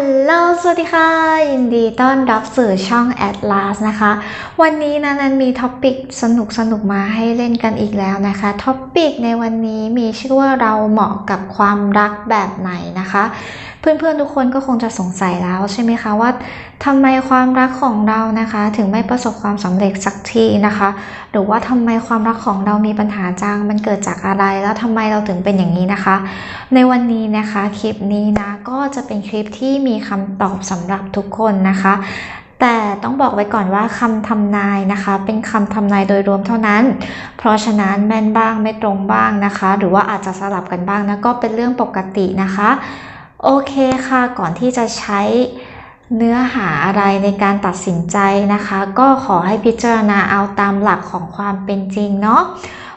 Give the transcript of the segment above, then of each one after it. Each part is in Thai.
ลโหล สวัสดีค่ะ ยินดีต้อนรับสู่ช่อง Atlas นะคะ วันนี้นะนันมีท็อปิกสนุกสนุกมาให้เล่นกันอีกแล้วนะคะ ท็อปิกในวันนี้มีชื่อว่าเราเหมาะกับความรักแบบไหนนะคะ เพื่อนๆทุกคนก็คงจะสงสัยแล้วใช่ไหมคะว่าทำไมความรักของเรานะคะ ถึงไม่ประสบความสำเร็จสักทีนะคะ หรือว่าทำไมความรักของเรามีปัญหาจังมันเกิดจากอะไร แล้วทำไมเราถึงเป็นอย่างนี้นะคะ ในวันนี้นะคะคลิปนี้นะก็จะเป็นคลิปที่มีคำตอบสำหรับทุกคนนะคะแต่ต้องบอกไว้ก่อนว่าคำทำนายนะคะ เป็นคำทำนายโดยรวมเท่านั้น เพราะฉะนั้นแม่นบ้างไม่ตรงบ้างนะคะ หรือว่าอาจจะสลับกันบ้างนะก็เป็นเรื่องปกตินะคะ โอเคค่ะ ก่อนที่จะใช้เนื้อหาอะไรในการตัดสินใจนะคะ ก็ขอให้พิจารณาเอาตามหลักของความเป็นจริงเนาะ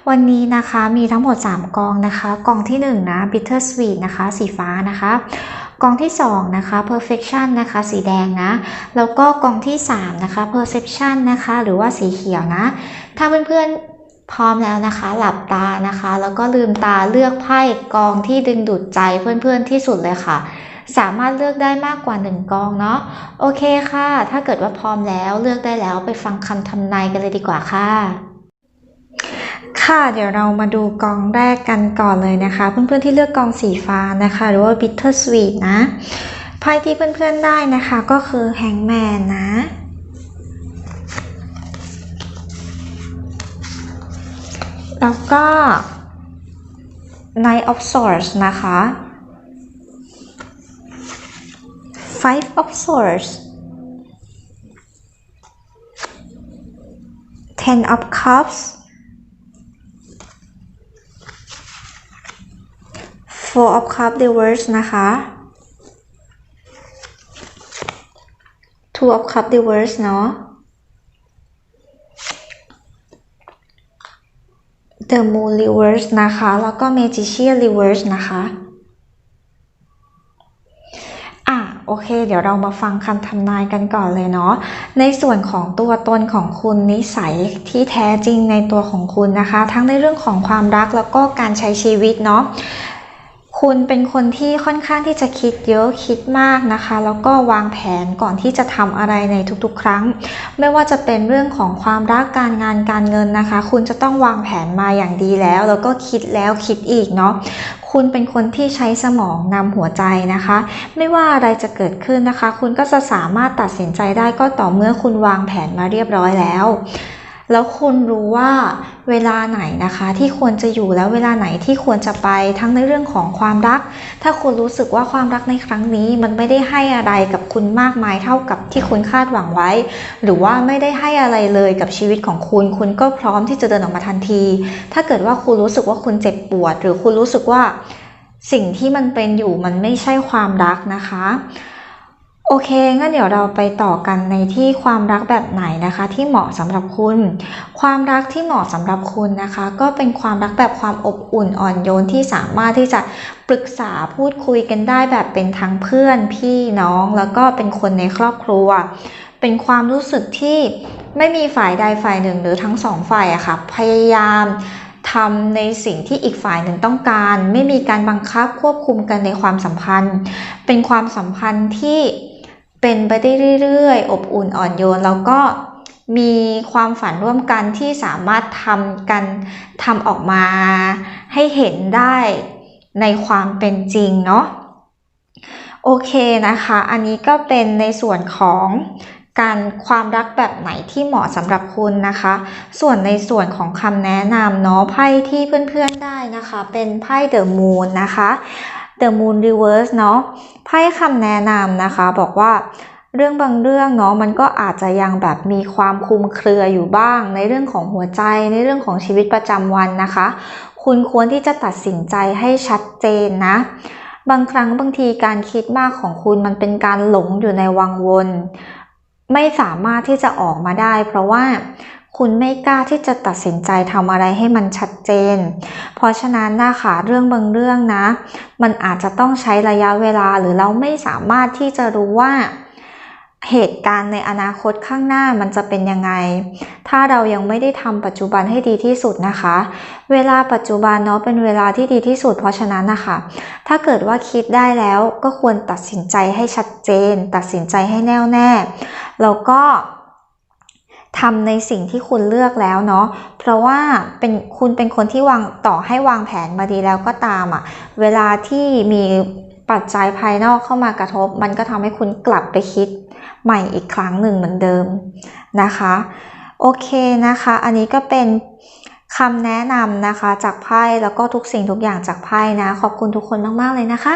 วันนี้นะคะมีทั้งหมด 3 กองนะคะ กองที่1นะ bitter sweet นะคะ สีฟ้านะคะกองที่2นะคะ perfection นะคะ สีแดงนะ แล้วก็กองที่3นะคะ perception นะคะ หรือว่าสีเขียวนะ ถ้าเพื่อนๆ พร้อมแล้วนะคะ หลับตานะคะ แล้วก็ลืมตาเลือกไพ่กองที่ดึงดูดใจเพื่อนๆที่สุดเลยค่ะ สามารถเลือกได้มากกว่า 1 กองเนาะโอเคค่ะ ถ้าเกิดว่าพร้อมแล้วเลือกได้แล้วไปฟังคำทำนายกันเลยดีกว่าค่ะค่ะเดี๋ยวเรามาดูกองแรกกันก่อนเลยนะคะ เพื่อนๆที่เลือกกองสีฟ้านะคะ หรือว่า bitter sweet นะไพ่ที่เพื่อนๆได้นะคะก็คือ hangman นะ แล้วก็ knight of swords นะคะ five of swords ten of cups four of cups reverse นะคะ two of cups reverse เนาะ the moon reverse นะคะ แล้วก็ magician reverse นะคะอะโอเค เดี๋ยวเรามาฟังคำทำนายกันก่อนเลยเนาะ ในส่วนของตัวตนของคุณนิสัยที่แท้จริงในตัวของคุณนะคะ ทั้งในเรื่องของความรักแล้วก็การใช้ชีวิตเนาะ คุณเป็นคนที่ค่อนข้างที่จะคิดเยอะคิดมากนะคะ แล้วก็วางแผนก่อนที่จะทำอะไรในทุกๆ ครั้ง ไม่ว่าจะเป็นเรื่องของความรักการงานการเงินนะคะ คุณจะต้องวางแผนมาอย่างดีแล้ว แล้วก็คิดแล้วคิดอีกเนาะคุณเป็นคนที่ใช้สมองนำหัวใจนะคะ ไม่ว่าอะไรจะเกิดขึ้นนะคะ คุณก็จะสามารถตัดสินใจได้ก็ต่อเมื่อคุณวางแผนมาเรียบร้อยแล้ว แล้วคุณรู้ว่าเวลาไหนนะคะที่ควรจะอยู่แล้วเวลาไหนที่ควรจะไปทั้งในเรื่องของความรัก ถ้าคุณรู้สึกว่าความรักในครั้งนี้ มันไม่ได้ให้อะไรกับคุณมากมายเท่ากับที่คุณคาดหวังไว้ หรือว่าไม่ได้ให้อะไรเลยกับชีวิตของคุณ คุณก็พร้อมที่จะเดินออกมาทันที ถ้าเกิดว่าคุณรู้สึกว่าคุณเจ็บปวด หรือคุณรู้สึกว่าสิ่งที่มันเป็นอยู่มันไม่ใช่ความรักนะคะ โอเคงั้นเดี๋ยวเราไปต่อกันในที่ความรักแบบไหนนะคะ ที่เหมาะสำหรับคุณ ความรักที่เหมาะสำหรับคุณนะคะ ก็เป็นความรักแบบความอบอุ่นอ่อนโยนที่สามารถที่จะปรึกษาพูดคุยกันได้แบบเป็นทั้งเพื่อนพี่น้องแล้วก็เป็นคนในครอบครัว เป็นความรู้สึกที่ไม่มีฝ่ายใดฝ่ายหนึ่งหรือทั้งสองฝ่ายอะค่ะพยายามทำในสิ่งที่อีกฝ่ายหนึ่งต้องการ ไม่มีการบังคับควบคุมกันในความสัมพันธ์ เป็นความสัมพันธ์ที่ เป็นไปได้เรื่อยๆ อบอุ่นอ่อนโยน แล้วก็มีความฝันร่วมกันที่สามารถทำกันทำออกมาให้เห็นได้ในความเป็นจริงเนาะโอเคนะคะ อันนี้ก็เป็นในส่วนของการความรักแบบไหนที่เหมาะสำหรับคุณนะคะ ส่วนในส่วนของคำแนะนำเนาะไพ่ที่เพื่อนๆได้นะคะ เป็นไพ่ The Moon นะคะ The Moon Reverse เนาะไพ่คำแนะนำนะคะ บอกว่าเรื่องบางเรื่องเนาะมันก็อาจจะยังแบบมีความคลุมเครืออยู่บ้าง ในเรื่องของหัวใจในเรื่องของชีวิตประจำวันนะคะ คุณควรที่จะตัดสินใจให้ชัดเจนนะ บางครั้งบางทีการคิดมากของคุณมันเป็นการหลงอยู่ในวังวน ไม่สามารถที่จะออกมาได้ เพราะว่า คุณไม่กล้าที่จะตัดสินใจทำอะไรให้มันชัดเจน เพราะฉะนั้นนะคะเรื่องบางเรื่องนะ มันอาจจะต้องใช้ระยะเวลาหรือเราไม่สามารถที่จะรู้ว่าเหตุการณ์ในอนาคตข้างหน้ามันจะเป็นยังไง ถ้าเรายังไม่ได้ทำปัจจุบันให้ดีที่สุดนะคะ เวลาปัจจุบันเนาะเป็นเวลาที่ดีที่สุด เพราะฉะนั้นนะคะ ถ้าเกิดว่าคิดได้แล้วก็ควรตัดสินใจให้ชัดเจน ตัดสินใจให้แน่วแน่ แล้วก็ ทำในสิ่งที่คุณเลือกแล้วเนาะ เพราะว่าเป็นคุณเป็นคนที่วางต่อให้วางแผนมาดีแล้วก็ตามอะ่ะ เวลาที่มีปัจจัยภายนอกเข้ามากระทบ มันก็ทำให้คุณกลับไปคิดใหม่อีกครั้งหนึ่งเหมือนเดิมนะคะ โอเคนะคะ อันนี้ก็เป็น คำแนะนำนะคะจากไพ่แล้วก็ทุกสิ่งทุกอย่างจากไพ่นะ ขอบคุณทุกคนมาก ๆ เลยนะคะ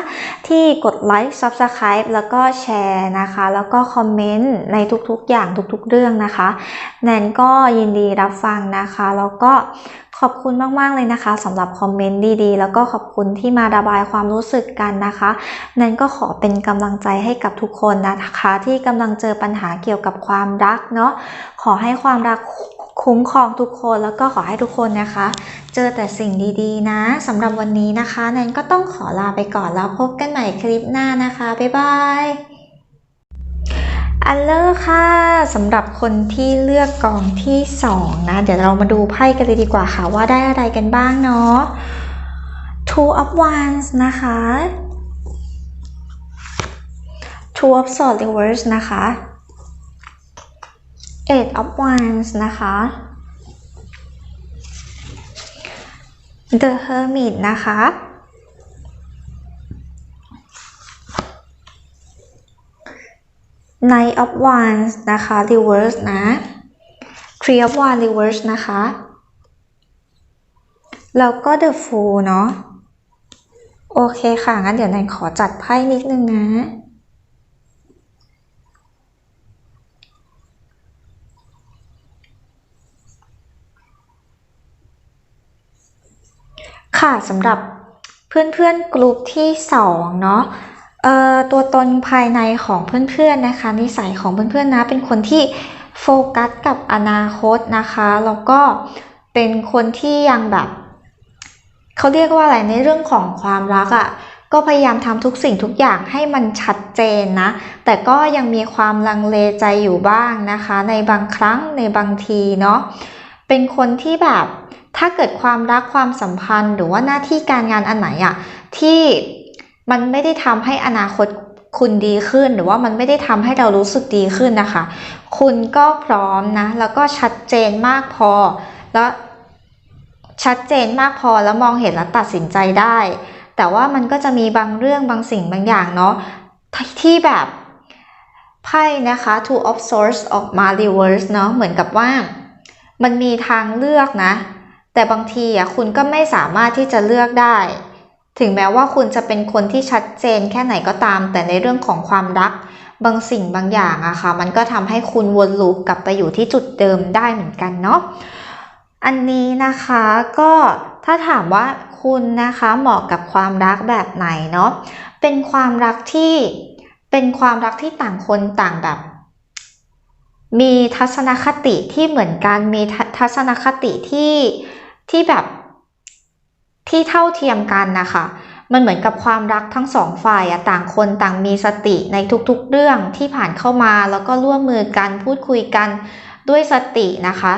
ที่กดไลค์ Subscribe แล้วก็แชร์นะคะ แล้วก็คอมเมนต์ในทุกๆอย่างทุกๆเรื่องนะคะแนนก็ยินดีรับฟังนะคะ แล้วก็ขอบคุณมาก ๆ เลยนะคะสำหรับคอมเมนต์ดีๆ แล้วก็ขอบคุณที่มาระบายความรู้สึกกันนะคะแนนก็ขอเป็นกำลังใจให้กับทุกคนนะคะ ที่กำลังเจอปัญหาเกี่ยวกับความรักเนาะขอให้ความรัก คุ้มครองทุกคนแล้วก็ขอให้ทุกคนนะคะ เจอแต่สิ่งดีๆ นะสำหรับวันนี้นะคะแนนก็ต้องขอลาไปก่อนแล้วพบกันใหม่คลิปหน้านะคะ บ๊ายบายอันเลอร์ค่ะสำหรับคนที่เลือกกองที่2นะเดี๋ยวเรามาดูไพ่กันเลยดีกว่าค่ะว่าได้อะไรกันบ้างเนาะ Two of Wands นะคะ Two of Swords Reverse นะคะ Eight of Wands นะคะ The Hermit นะคะ Knight of Wands นะคะ Reverse นะ Three of Wands Reverse นะคะ แล้วก็ The Fool เนาะ โอเคค่ะ งั้นเดี๋ยวแนนขอจัดไพ่นิดนึงนะ ค่ะ สำหรับเพื่อนๆกลุ่มที่2เนาะเอ่อตัวตนภายในของเพื่อนๆนะคะ นิสัยของเพื่อนๆนะ เป็นคนที่โฟกัสกับอนาคตนะคะ แล้วก็เป็นคนที่ยังแบบเขาเรียกว่าอะไรในเรื่องของความรักอะ่ะก็พยายามทำทุกสิ่งทุกอย่างให้มันชัดเจนนะ แต่ก็ยังมีความลังเลใจอยู่บ้างนะคะ ในบางครั้งในบางทีเนาะเป็นคนที่แบบ ถ้าเกิดความรักความสัมพันธ์ หรือว่าหน้าที่การงานอันไหนอะที่มันไม่ได้ทำให้อนาคตคุณดีขึ้น หรือว่ามันไม่ได้ทำให้เรารู้สึกดีขึ้นนะคะ คุณก็พร้อมนะ แล้วก็ชัดเจนมากพอ แล้วชัดเจนมากพอแล้วมองเห็นแล้วตัดสินใจได้ แต่ว่ามันก็จะมีบางเรื่องบางสิ่งบางอย่างเนาะที่แบบไพ่นะคะ two of swords ออกมา reverse เนาะเหมือนกับว่า มันมีทางเลือกนะ แต่บางทีอะคุณก็ไม่สามารถที่จะเลือกได้ ถึงแม้ว่าคุณจะเป็นคนที่ชัดเจนแค่ไหนก็ตาม แต่ในเรื่องของความรัก บางสิ่งบางอย่างอะค่ะ มันก็ทำให้คุณวนลูปกลับไปอยู่ที่จุดเดิมได้เหมือนกันเนาะอันนี้นะคะก็ถ้าถามว่าคุณนะคะเหมาะกับความรักแบบไหนเนาะเป็นความรักที่เป็นความรักที่ต่างคนต่างแบบมีทัศนคติที่เหมือนกัน มีทัศนคติที่ ที่แบบที่เท่าเทียมกันนะคะ มันเหมือนกับความรักทั้งสองฝ่ายอะต่างคนต่างมีสติในทุกๆเรื่องที่ผ่านเข้ามาแล้วก็ร่วมมือกันพูดคุยกันด้วยสตินะคะ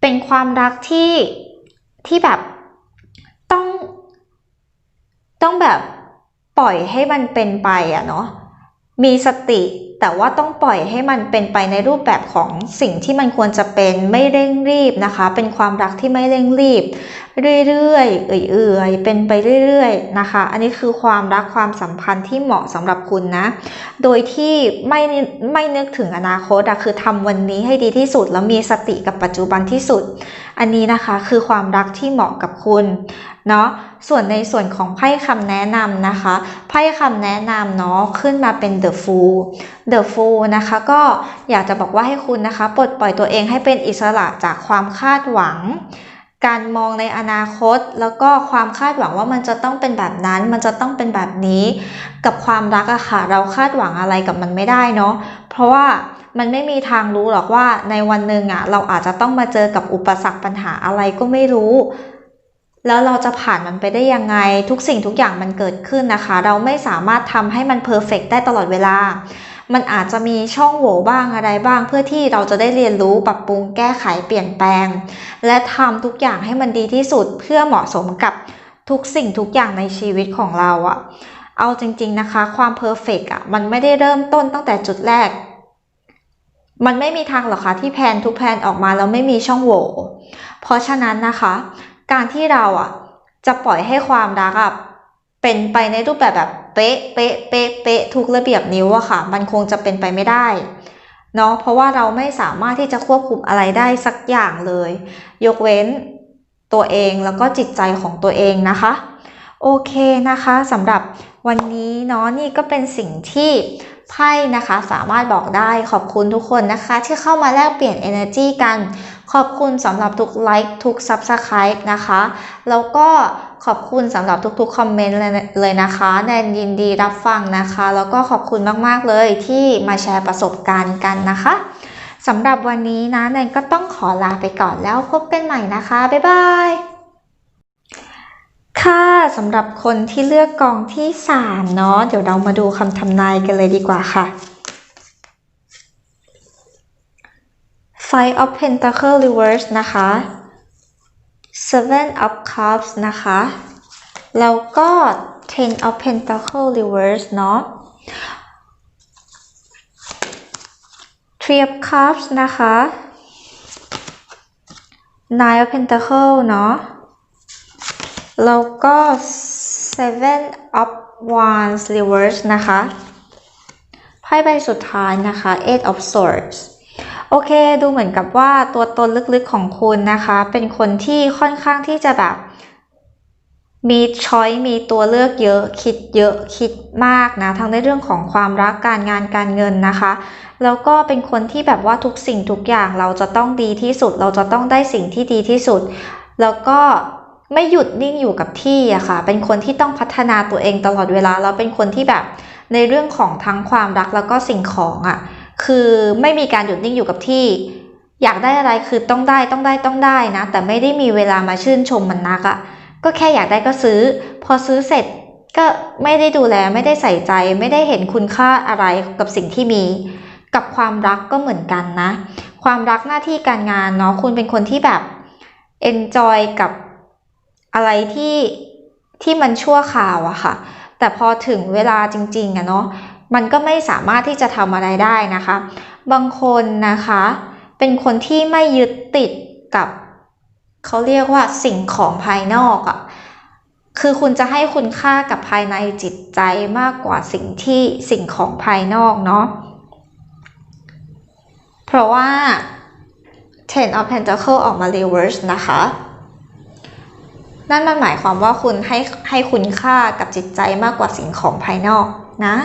เป็นความรักที่ที่แบบต้อง ต้องแบบปล่อยให้มันเป็นไปอะเนาะมีสติ แต่ว่าต้องปล่อยให้มันเป็นไปในรูปแบบของสิ่งที่มันควรจะเป็นไม่เร่งรีบนะคะ เป็นความรักที่ไม่เร่งรีบ เรื่อยๆ เอื่อยๆ เป็นไปเรื่อยๆนะคะ อันนี้คือความรักความสัมพันธ์ที่เหมาะสำหรับคุณนะ โดยที่ไม่ไม่นึกถึงอนาคตอะคือทำวันนี้ให้ดีที่สุด แล้วมีสติกับปัจจุบันที่สุด อันนี้นะคะคือความรักที่เหมาะกับคุณเนาะส่วนในส่วนของไพ่คำแนะนำนะคะไพ่คำแนะนำเนาะขึ้นมาเป็น The Fool The Fool นะคะก็อยากจะบอกว่าให้คุณนะคะปลดปล่อยตัวเองให้เป็นอิสระจากความคาดหวัง การมองในอนาคต แล้วก็ความคาดหวังว่ามันจะต้องเป็นแบบนั้น มันจะต้องเป็นแบบนี้ กับความรักอะค่ะเราคาดหวังอะไรกับมันไม่ได้เนาะเพราะว่ามันไม่มีทางรู้หรอกว่าในวันหนึ่งอะเราอาจจะต้องมาเจอกับอุปสรรคปัญหาอะไรก็ไม่รู้แล้วเราจะผ่านมันไปได้ยังไงทุกสิ่งทุกอย่างมันเกิดขึ้นนะคะ เราไม่สามารถทำให้มันเพอร์เฟกได้ตลอดเวลา มันอาจจะมีช่องโหว่บ้างอะไรบ้าง เพื่อที่เราจะได้เรียนรู้ปรับปรุงแก้ไขเปลี่ยนแปลง และทำทุกอย่างให้มันดีที่สุดเพื่อเหมาะสมกับทุกสิ่งทุกอย่างในชีวิตของเราอะเอาจริง ๆนะคะ ความเพอร์เฟกอะมันไม่ได้เริ่มต้นตั้งแต่จุดแรก มันไม่มีทางหรอกค่ะที่แผนทุกแผนออกมาแล้วไม่มีช่องโหว่เพราะฉะนั้นนะคะ การที่เราอะจะปล่อยให้ความรักอะเป็นไปในรูปแบบแบบ เป๊ะเป๊ะเป๊ะเป๊ะทุกระเบียบนิ้วอะค่ะ มันคงจะเป็นไปไม่ได้เนาะเพราะว่าเราไม่สามารถที่จะควบคุมอะไรได้สักอย่างเลย ยกเว้นตัวเองแล้วก็จิตใจของตัวเองนะคะ โอเคนะคะสำหรับวันนี้เนาะนี่ก็เป็นสิ่งที่ไพ่นะคะสามารถบอกได้ขอบคุณทุกคนนะคะ ที่เข้ามาแลกเปลี่ยน energy กัน ขอบคุณสำหรับทุกไลค์ทุก Subscribe นะคะ แล้วก็ขอบคุณสำหรับทุกๆคอมเมนต์เลยนะคะแนนยินดีรับฟังนะคะ แล้วก็ขอบคุณมากๆเลยที่มาแชร์ประสบการณ์กันนะคะสำหรับวันนี้นะแนนก็ต้องขอลาไปก่อนแล้วพบกันใหม่นะคะ บ๊ายบายค่ะสำหรับคนที่เลือกกองที่ 3 เนาะเดี๋ยวเรามาดูคำทำนายกันเลยดีกว่าค่ะ Five of Pentacle Reverse นะคะ Seven of Cups นะคะ แล้วก็ Ten of Pentacle Reverse เนาะ Three of Cups นะคะ Nine of Pentacle เนาะ แล้วก็ Seven of Wands Reverse นะคะ ไพ่ใบสุดท้ายนะคะ Eight of Swords โอเค ดูเหมือนกับว่าตัวตนลึกๆของคุณนะคะ เป็นคนที่ค่อนข้างที่จะแบบ มีช้อยมีตัวเลือกเยอะ คิดเยอะคิดมากนะ ทั้งในเรื่องของความรักการงานการเงินนะคะ แล้วก็เป็นคนที่แบบว่าทุกสิ่งทุกอย่างเราจะต้องดีที่สุด เราจะต้องได้สิ่งที่ดีที่สุด แล้วก็ไม่หยุดนิ่งอยู่กับที่อะค่ะ เป็นคนที่ต้องพัฒนาตัวเองตลอดเวลา แล้วเป็นคนที่แบบในเรื่องของทั้งความรักแล้วก็สิ่งของอะ คือไม่มีการหยุดนิ่งอยู่กับที่ อยากได้อะไรคือต้องได้ต้องได้ต้องได้นะ แต่ไม่ได้มีเวลามาชื่นชมมันนักอะก็แค่อยากได้ก็ซื้อ พอซื้อเสร็จก็ไม่ได้ดูแลไม่ได้ใส่ใจ ไม่ได้เห็นคุณค่าอะไรกับสิ่งที่มี กับความรักก็เหมือนกันนะ ความรักหน้าที่การงานเนาะคุณเป็นคนที่แบบ enjoy กับอะไรที่ที่มันชั่วคราวอะค่ะ แต่พอถึงเวลาจริงๆอะเนาะ มันก็ไม่สามารถที่จะทำอะไรได้นะคะ บางคนนะคะ เป็นคนที่ไม่ยึดติดกับเขาเรียกว่าสิ่งของภายนอกอะคือคุณจะให้คุณค่ากับภายในจิตใจมากกว่าสิ่งที่สิ่งของภายนอกเนาะ เพราะว่า Ten of pentacles ออกมา reverse นะคะ นั่นมันหมายความว่าคุณให้ให้คุณค่ากับจิตใจมากกว่าสิ่งของภายนอกนะ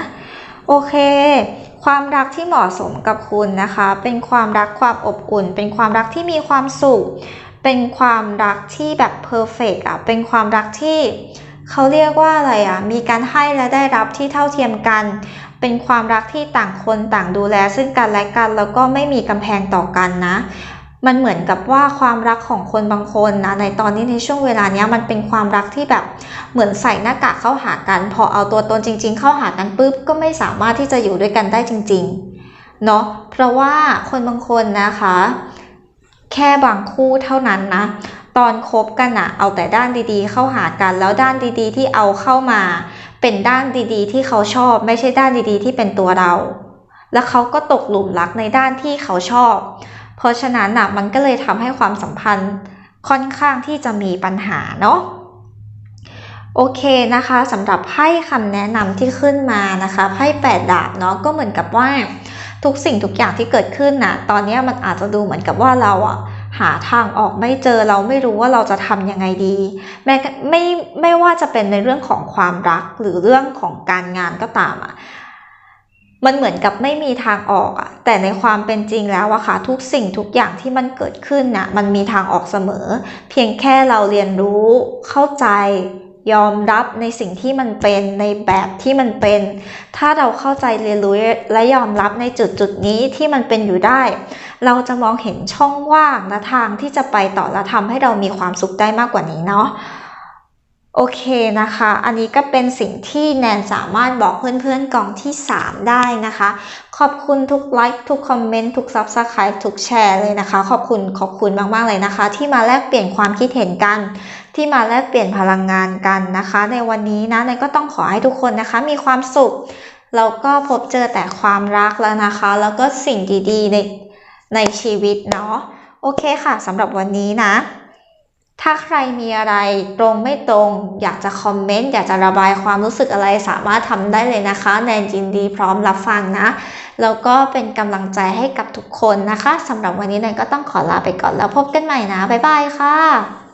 โอเค ความรักที่เหมาะสมกับคุณนะคะ เป็นความรักความอบอุ่น เป็นความรักที่มีความสุข เป็นความรักที่แบบเพอร์เฟกอะเป็นความรักที่เขาเรียกว่าอะไรอะมีการให้และได้รับที่เท่าเทียมกัน เป็นความรักที่ต่างคนต่างดูแลซึ่งกันและกัน แล้วก็ไม่มีกำแพงต่อกันนะ มันเหมือนกับว่าความรักของคนบางคนนะในตอนนี้ในช่วงเวลานี้มันเป็นความรักที่แบบเหมือนใส่หน้ากากเข้าหากัน พอเอาตัวตนจริง ๆ เข้าหากันปุ๊บก็ไม่สามารถที่จะอยู่ด้วยกันได้จริงๆเนาะเพราะว่าคนบางคนนะคะ แค่บางคู่เท่านั้นนะตอนคบกันอะเอาแต่ด้านดีๆ เข้าหากันแล้วด้านดีๆ ที่เอาเข้ามา เป็นด้านดีๆ ที่เขาชอบ ไม่ใช่ด้านดีๆ ที่เป็นตัวเรา แล้วเขาก็ตกหลุมรักในด้านที่เขาชอบ เพราะฉะนั้นอะมันก็เลยทำให้ความสัมพันธ์ค่อนข้างที่จะมีปัญหาเนาะโอเคนะคะสำหรับไพ่คำแนะนำที่ขึ้นมานะคะไพ่แปดดาบเนาะก็เหมือนกับว่าทุกสิ่งทุกอย่างที่เกิดขึ้นนะตอนนี้มันอาจจะดูเหมือนกับว่าเราอะหาทางออกไม่เจอเราไม่รู้ว่าเราจะทำยังไงดี แม้ไม่ไม่ว่าจะเป็นในเรื่องของความรักหรือเรื่องของการงานก็ตามอะ มันเหมือนกับไม่มีทางออกอะแต่ในความเป็นจริงแล้วอะค่ะทุกสิ่งทุกอย่างที่มันเกิดขึ้นน่ะมันมีทางออกเสมอ เพียงแค่เราเรียนรู้ เข้าใจ ยอมรับในสิ่งที่มันเป็นในแบบที่มันเป็น ถ้าเราเข้าใจเรียนรู้และยอมรับในจุดจุดนี้ที่มันเป็นอยู่ได้ เราจะมองเห็นช่องว่างและทางที่จะไปต่อและทำให้เรามีความสุขได้มากกว่านี้เนาะ โอเคนะคะ อันนี้ก็เป็นสิ่งที่แนนสามารถบอกเพื่อนๆกองที่ 3 ได้นะคะ ขอบคุณทุกไลค์ทุกคอมเมนต์ทุกซับสไครต์ทุกแชร์เลยนะคะ ขอบคุณขอบคุณมากๆเลยนะคะ ที่มาแลกเปลี่ยนความคิดเห็นกัน ที่มาแลกเปลี่ยนพลังงานกันนะคะ ในวันนี้นะแนนก็ต้องขอให้ทุกคนนะคะ มีความสุขแล้วก็พบเจอแต่ความรักแล้วนะคะ แล้วก็สิ่งดีๆในในชีวิตเนาะโอเคค่ะสำหรับวันนี้นะ ถ้าใครมีอะไรตรงไม่ตรง อยากจะคอมเมนต์ อยากจะระบายความรู้สึกอะไรสามารถทำได้เลยนะคะ แนนจินดีพร้อมรับฟังนะ แล้วก็เป็นกำลังใจให้กับทุกคนนะคะสำหรับวันนี้แนนก็ต้องขอลาไปก่อนแล้วพบกันใหม่นะ บ๊ายบายค่ะ